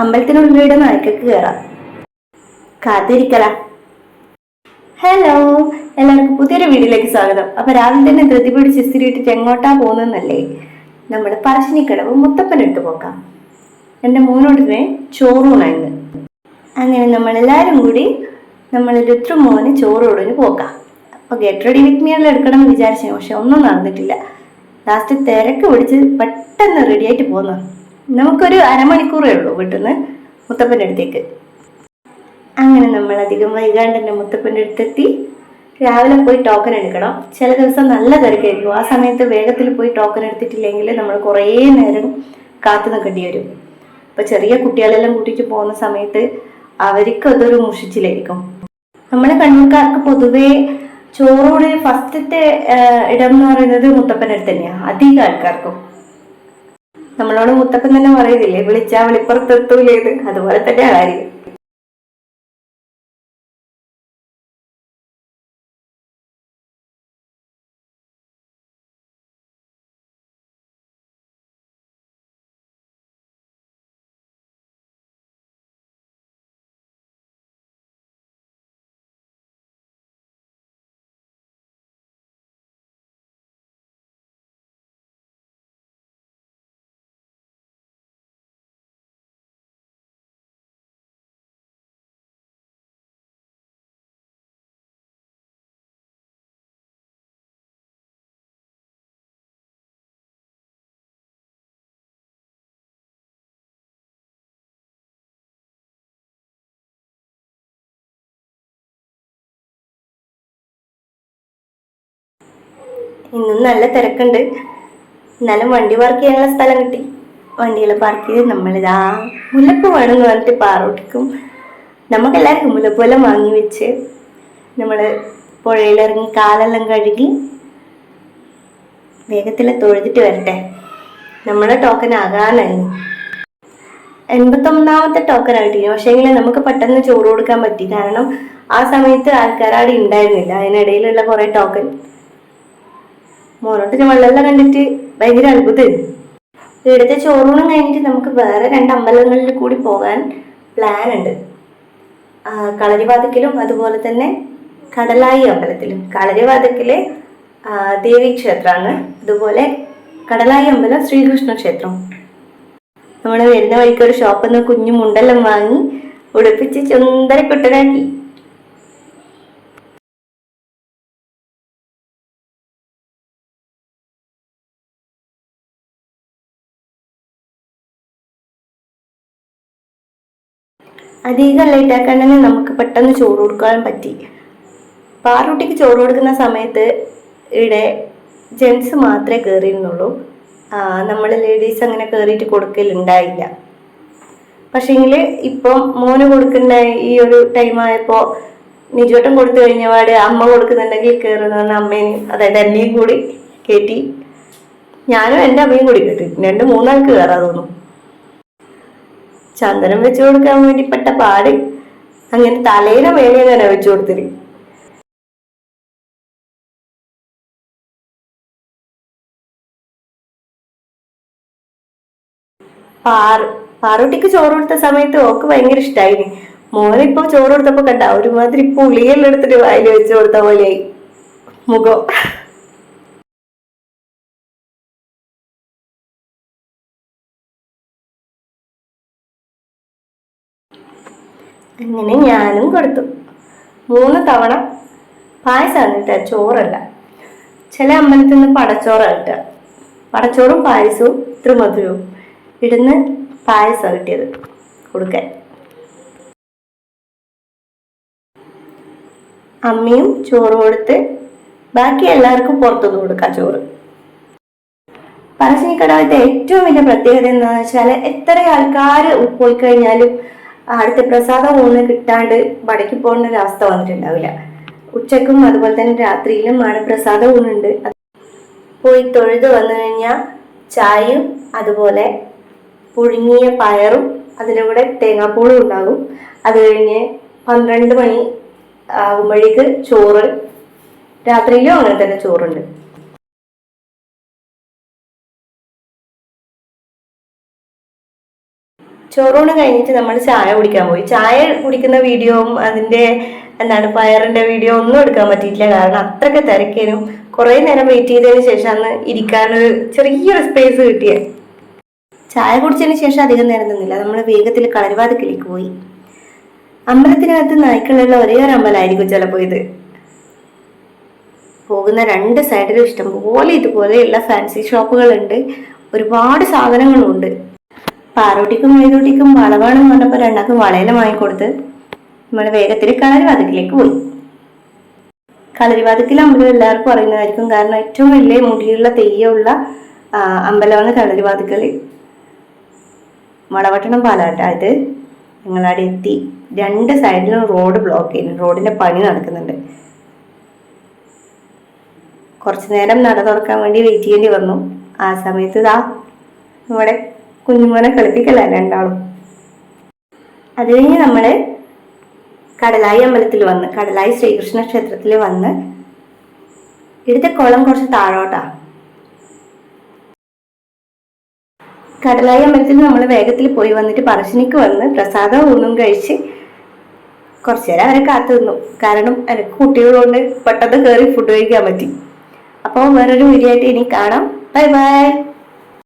അമ്പലത്തിനുള്ളിലൂടെ നടക്കൊക്കെ കയറാം കാത്തിരിക്കല. ഹലോ എല്ലാവർക്കും പുതിയൊരു വീഡിയോയിലേക്ക് സ്വാഗതം. അപ്പൊ രാവിലെ തന്നെ ധൃതി പിടിച്ച് ഇസ്തിരി ഇട്ടിട്ട് എങ്ങോട്ടാ പോകുന്നല്ലേ നമ്മൾ പറശ്ശിനിക്കടവ് മുത്തപ്പനിട്ട് പോക്കാം. എന്റെ മോനോടിനെ ചോറൂണായിരുന്നു അങ്ങനെ നമ്മളെല്ലാവരും കൂടി നമ്മൾ രുദ്രമോന് ചോറോടിന് പോക്കാം. അപ്പോൾ ഗെറ്റ് റെഡി വിത്ത് മീയെല്ലാം എടുക്കണം എന്ന് വിചാരിച്ചു. പക്ഷെ ഒന്നും നടന്നിട്ടില്ല. ലാസ്റ്റ് തിരക്ക് പിടിച്ച് പെട്ടെന്ന് റെഡിയായിട്ട് പോന്നു. നമുക്കൊരു അരമണിക്കൂറേ ഉള്ളൂ വീട്ടിൽ നിന്ന് മുത്തപ്പന്റെ അടുത്തേക്ക്. അങ്ങനെ നമ്മൾ അധികം വൈകാണ്ട് തന്നെ മുത്തപ്പന്റെ അടുത്തെത്തി. രാവിലെ പോയി ടോക്കൺ എടുക്കണം. ചില ദിവസം നല്ല തിരക്കായിരിക്കും. ആ സമയത്ത് വേഗത്തിൽ പോയി ടോക്കൺ എടുത്തിട്ടില്ലെങ്കിൽ നമ്മൾ കുറേ നേരം കാത്തു നിൽക്കേണ്ടി വരും. അപ്പം ചെറിയ കുട്ടികളെല്ലാം കൂട്ടിയിട്ട് പോകുന്ന സമയത്ത് അവർക്ക് അതൊരു മുഷിച്ചിലായിരിക്കും. നമ്മുടെ കണ്ണൂർക്കാർക്ക് പൊതുവേ ചോറോട് ഫസ്റ്റത്തെ ഇടം എന്ന് പറയുന്നത് മുത്തപ്പനടുത്ത് തന്നെയാണ് അധികം ആൾക്കാർക്കും. നമ്മളോട് മുത്തപ്പൻ തന്നെ പറയുന്നില്ലേ വിളിച്ചാ വെളിപ്പുറത്തെത്തൂലേത് അതുപോലെ തന്നെയാണ് കാര്യം ഇന്നും നല്ല തിരക്കുണ്ട്. എന്നാലും വണ്ടി പാർക്ക് ചെയ്യാനുള്ള സ്ഥലം കിട്ടി. വണ്ടികൾ പാർക്ക് ചെയ്ത് നമ്മളിതാ മുല്ലപ്പൂ വേണമെന്ന് പറഞ്ഞിട്ട് പാറോട്ടിക്കും. നമുക്കെല്ലാവർക്കും മുല്ലപ്പൂലം വാങ്ങി വെച്ച് നമ്മൾ പുഴയിലിറങ്ങി കാലെല്ലാം കഴുകി വേഗത്തിൽ തൊഴുതിട്ട് വരട്ടെ. നമ്മുടെ ടോക്കൺ ആകാനായി. എൺപത്തൊന്നാമത്തെ ടോക്കൺ ആയിട്ടില്ല പക്ഷേങ്കിൽ നമുക്ക് പെട്ടെന്ന് ചോറ് കൊടുക്കാൻ പറ്റി. കാരണം ആ സമയത്ത് ആൾക്കാരാടി ഉണ്ടായിരുന്നില്ല. അതിനിടയിലുള്ള കുറേ ടോക്കൺ മോനോട്ടിന് വെള്ളമെല്ലാം കണ്ടിട്ട് ഭയങ്കര അത്ഭുതമായിരുന്നു ഇവിടുത്തെ ചോറൂണം കഴിഞ്ഞിട്ട് നമുക്ക് വേറെ രണ്ട് അമ്പലങ്ങളിൽ കൂടി പോകാൻ പ്ലാൻ ഉണ്ട്. കളരിവാതക്കിലും അതുപോലെ തന്നെ കടലായി അമ്പലത്തിലും. കളരിവാതക്കിലെ ദേവി ക്ഷേത്രമാണ്. അതുപോലെ കടലായി അമ്പലം ശ്രീകൃഷ്ണ ക്ഷേത്രം. നമ്മൾ വരുന്ന വഴിക്ക് ഒരു ഷോപ്പിൽ നിന്ന് കുഞ്ഞു മുണ്ടെല്ലാം വാങ്ങി ഉടുപ്പിച്ച് ചുന്തര കുട്ടനാക്കി. അധികം ലൈറ്റ് തന്നെ നമുക്ക് പെട്ടെന്ന് ചോറ് കൊടുക്കാൻ പറ്റി. പാറുട്ടിക്ക് ചോറ് കൊടുക്കുന്ന സമയത്ത് ഇവിടെ ജെൻസ് മാത്രമേ കയറിയിരുന്നുള്ളൂ നമ്മൾ ലേഡീസ് അങ്ങനെ കയറിയിട്ട് കൊടുക്കലുണ്ടായില്ല. പക്ഷേങ്കിൽ ഇപ്പം മോന് കൊടുക്കുന്ന ഈ ഒരു ടൈമായപ്പോൾ നിജോട്ടം കൊടുത്തു കഴിഞ്ഞപാട് അമ്മ കൊടുക്കുന്നുണ്ടെങ്കിൽ കയറുന്ന പറഞ്ഞ അമ്മേനെയും അതായത് എന്നെയും കൂടി കയറ്റി ഞാനും എന്റെ അമ്മയും കൂടി കയറ്റി രണ്ട് മൂന്നാൾക്ക് കയറാൻ തോന്നും. ചന്ദനം വെച്ചു കൊടുക്കാൻ വേണ്ടി പെട്ട പാട്. അങ്ങനെ തലയുടെ മേലെ അങ്ങനെ വെച്ചു കൊടുത്തിട്ട് പാറു പാറോട്ടിക്ക് ചോറ് കൊടുത്ത സമയത്ത് ഓക്ക് ഭയങ്കര ഇഷ്ടമായി മോനിപ്പോ ചോറ് കൊടുത്തപ്പോ കണ്ട ഒരുമാതിരി പുളിയെല്ലാം എടുത്തിട്ട് വായിൽ വെച്ചു കൊടുത്ത പോലെയായി. മുഖം. അങ്ങനെ ഞാനും കൊടുത്തു. മൂന്ന് തവണ പായസമാണ് കിട്ടുക ചോറല്ല. ചില അമ്പലത്തിൽ നിന്ന് പടച്ചോറാണ് കിട്ടുക പടച്ചോറും പായസവും ത്രിമധുരവും ഇടുന്ന് പായസം കിട്ടിയത് കൊടുക്കാൻ. അമ്മയും ചോറ് കൊടുത്ത് ബാക്കി എല്ലാവർക്കും പുറത്തുനിന്ന് കൊടുക്കാം ചോറ്. പറശ്ശിനിക്കടവത്തെ ഏറ്റവും വലിയ പ്രത്യേകത എന്താണെന്ന് വെച്ചാൽ എത്ര ആൾക്കാർ പോയി കഴിഞ്ഞാലും അടുത്ത പ്രസാദം ഊണ് കിട്ടാണ്ട് മടക്കി പോകേണ്ട ഒരു അവസ്ഥ വന്നിട്ടുണ്ടാവില്ല. ഉച്ചക്കും അതുപോലെ തന്നെ രാത്രിയിലും ആണ് പ്രസാദം ഊണുണ്ട് പോയി തൊഴുത് വന്നു കഴിഞ്ഞാൽ ചായയും അതുപോലെ പുഴുങ്ങിയ പയറും അതിന്റെ കൂടെ തേങ്ങാപ്പൂളും ഉണ്ടാകും. അത് കഴിഞ്ഞ് പന്ത്രണ്ട് മണി ആകുമ്പോഴേക്ക് ചോറ് രാത്രിയിലും അങ്ങനെ തന്നെ ചോറുണ്ട്. ചോറൂണ് കഴിഞ്ഞിട്ട് നമ്മൾ ചായ കുടിക്കാൻ പോയി. ചായ കുടിക്കുന്ന വീഡിയോവും അതിന്റെ എന്താണ് പയറിന്റെ വീഡിയോ ഒന്നും എടുക്കാൻ പറ്റിയിട്ടില്ല. കാരണം അത്രയ്ക്ക് തിരക്കേനും. കുറേ നേരം വെയിറ്റ് ചെയ്തതിന് ശേഷം അന്ന് ഇരിക്കാനൊരു ചെറിയൊരു സ്പേസ് കിട്ടിയത് ചായ കുടിച്ചതിന് ശേഷം അധികം നേരം നിന്നില്ല. നമ്മൾ വേഗത്തിൽ കളരിവാതിക്കലേക്ക് പോയി. അമ്പലത്തിനകത്ത് നായ്ക്കളുള്ള ഒരേ ഒരു അമ്പലമായിരിക്കും ചിലപ്പോൾ ഇത്. പോകുന്ന രണ്ട് സൈഡിലും ഇഷ്ടംപോലെ ഇതുപോലെയുള്ള ഫാൻസി ഷോപ്പുകളുണ്ട് ഒരുപാട് സാധനങ്ങളുണ്ട്. പാറൂട്ടിക്കും മേതൂട്ടിക്കും വളവാണെന്ന് പറഞ്ഞപ്പോൾ രണ്ടാക്കും വാങ്ങി വാങ്ങിക്കൊടുത്ത് നമ്മൾ വേഗത്തിൽ കളരിവാതിക്കിലേക്ക് പോയി. കളരിവാതിക്കൽ അമ്പലം എല്ലാവർക്കും അറിയുന്നതായിരിക്കും കാരണം ഏറ്റവും വലിയ മുടിയുള്ള തെയ്യമുള്ള അമ്പലമാണ് കളരിവാതിക്കൽ വളവട്ടണം പാലാട്ട. ഇത് ഞങ്ങളവിടെ എത്തി. രണ്ട് സൈഡിലും റോഡ് ബ്ലോക്ക് ചെയ്യുന്നു റോഡിന്റെ പണി നടക്കുന്നുണ്ട്. കുറച്ചു നേരം നട തുറക്കാൻ വേണ്ടി വെയിറ്റ് ചെയ്യേണ്ടി വന്നു. ആ സമയത്ത് ഇതാ നമ്മുടെ കുഞ്ഞുമോനെ കളിപ്പിക്കല രണ്ടാളും? അത് കഴിഞ്ഞ് നമ്മൾ കടലായി അമ്പലത്തിൽ വന്ന് കടലായി ശ്രീകൃഷ്ണ ക്ഷേത്രത്തിൽ വന്ന് ഇവിടുത്തെ കുളം കുറച്ച് താഴോട്ടാ. കടലായി അമ്പലത്തിൽ നമ്മൾ വേഗത്തിൽ പോയി വന്നിട്ട് പറശ്ശിനിക്ക് വന്ന് പ്രസാദം ഒന്നും കഴിച്ച് കുറച്ചു നേരം അവരെ കാത്തു നിന്നു. കാരണം എനിക്ക് കുട്ടികളുകൊണ്ട് പെട്ടെന്ന് കയറി ഫുഡ് കഴിക്കാൻ പറ്റി. അപ്പോൾ വേറൊരു വീഡിയോ ആയിട്ട് ഇനി കാണാം. Bye bye